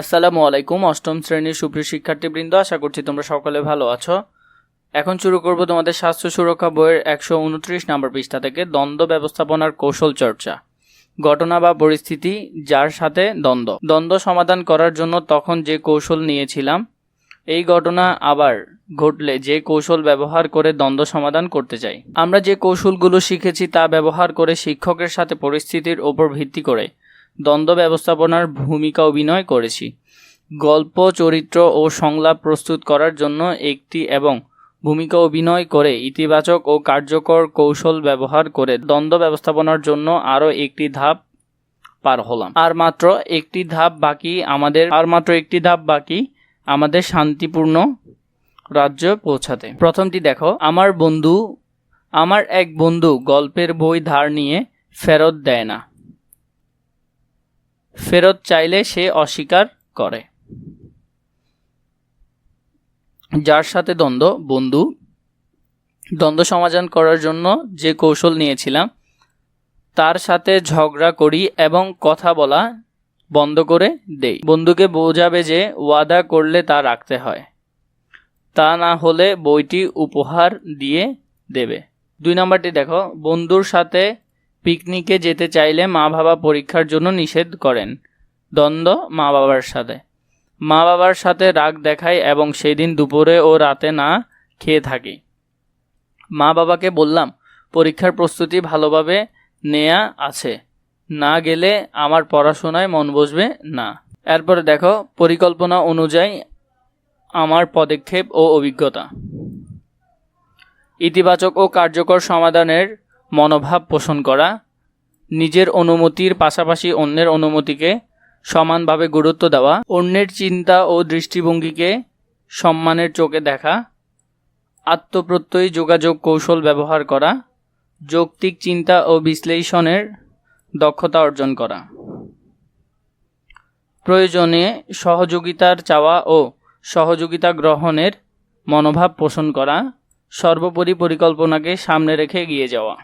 আসসালামু আলাইকুম, অষ্টম শ্রেণির সুপ্রিয় শিক্ষার্থীবৃন্দ, আশা করছি তোমরা সকলে ভালো আছো। এখন শুরু করব তোমাদের স্বাস্থ্য সুরক্ষা বইয়ের একশো উনত্রিশ নম্বর পৃষ্ঠা থেকে, দ্বন্দ্ব ব্যবস্থাপনার কৌশল চর্চা। ঘটনা বা পরিস্থিতি, যার সাথে দ্বন্দ্ব। দ্বন্দ্ব সমাধান করার জন্য তখন যে কৌশল নিয়েছিলাম, এই ঘটনা আবার ঘটলে যে কৌশল ব্যবহার করে দ্বন্দ্ব সমাধান করতে চাই। আমরা যে কৌশলগুলো শিখেছি তা ব্যবহার করে শিক্ষকের সাথে পরিস্থিতির ওপর ভিত্তি করে দ্বন্দ্ব ব্যবস্থাপনার ভূমিকা অভিনয় করেছি। গল্প, চরিত্র ও সংলাপ প্রস্তুত করার জন্য একটি এবং ভূমিকা অভিনয় করে ইতিবাচক ও কার্যকর কৌশল ব্যবহার করে দ্বন্দ্ব ব্যবস্থাপনার জন্য আরও একটি ধাপ পার হলাম। আর মাত্র একটি ধাপ বাকি আমাদের, আর মাত্র একটি ধাপ বাকি আমাদের শান্তিপূর্ণ রাজ্য পৌঁছাতে। প্রথমটি দেখো, আমার বন্ধু, আমার এক বন্ধু গল্পের বই ধার নিয়ে ফেরত দেয় না। ফেরত চাইলে সে অস্বীকার করে। যার সাথে দ্বন্দ্ব, বন্ধু, দ্বন্দ্ব সমাধান করার জন্য যে কৌশল নিয়েছিলাম, তার সাথে ঝগড়া করি এবং কথা বলা বন্ধ করে দেই। বন্ধুকে বোঝাবে যে ওয়াদা করলে তা রাখতে হয়। তা না হলে বইটি উপহার দিয়ে দেবে। দুই নম্বরটি দেখো, বন্ধুর সাথে পিকনিকে যেতে চাইলে মা বাবা পরীক্ষার জন্য নিষেধ করেন। দ্বন্দ্ব মা বাবার সাথে। মা বাবার সাথে রাগ দেখাই এবং সেদিন দুপুরে ও রাতে না খেয়ে থাকি। মা বাবাকে বললাম, পরীক্ষার প্রস্তুতি ভালোভাবে নেয়া আছে। না গেলে আমার পড়াশোনায় মন বসবে না। এরপরে দেখো, পরিকল্পনা অনুযায়ী আমার পদক্ষেপ ও অভিজ্ঞতা। ইতিবাচক ও কার্যকর সমাধানের মনোভাব পোষণ করা, নিজের অনুমতির পাশাপাশি অন্যের অনুমতিকে সমানভাবে গুরুত্ব দেওয়া, অন্যের চিন্তা ও দৃষ্টিভঙ্গিকে সম্মানের চোখে দেখা, আত্মপ্রত্যয়ী যোগাযোগ কৌশল ব্যবহার করা, যৌক্তিক চিন্তা ও বিশ্লেষণের দক্ষতা অর্জন করা। প্রয়োজনে সহযোগিতার চাওয়া ও সহযোগিতা গ্রহণের মনোভাব পোষণ করা, সর্বোপরি পরিকল্পনাকে সামনে রেখে এগিয়ে যাওয়া।